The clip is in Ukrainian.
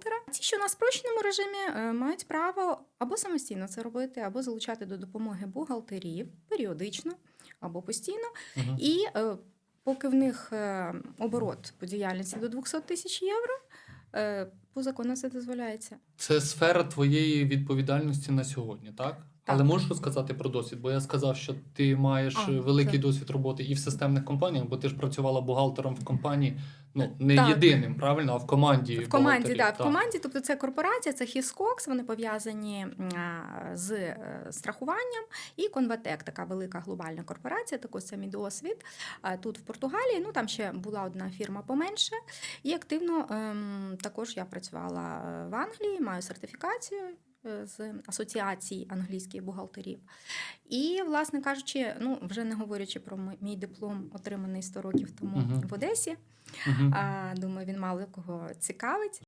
бухгалтера. Ті, що на спрощеному режимі, е, мають право або самостійно це робити, або залучати до допомоги бухгалтерів періодично або постійно. Мгм. І е, поки в них е, оборот по діяльності до 200 тисяч євро, по закону це дозволяється. Це сфера твоєї відповідальності на сьогодні, так? Так. Але можеш розказати про досвід? Бо я сказав, що ти маєш А, великий так. досвід роботи і в системних компаніях, бо ти ж працювала бухгалтером в компанії, ну не Так. єдиним, правильно, а в команді. В команді, бухгалтерів, да, в так. команді, тобто це корпорація, це Hiscox, вони пов'язані з е, страхуванням, і Convatec, така велика глобальна корпорація, також це мій досвід. Тут в Португалії, ну там ще була одна фірма поменше. І активно ем, також я працювала е, в Англії, маю сертифікацію. Е, З асоціації англійських бухгалтерів. І, власне кажучи, ну вже не говорячи про мій диплом, отриманий 100 років тому Мгм. в Одесі. Мгм. А, думаю, він мало кого цікавить.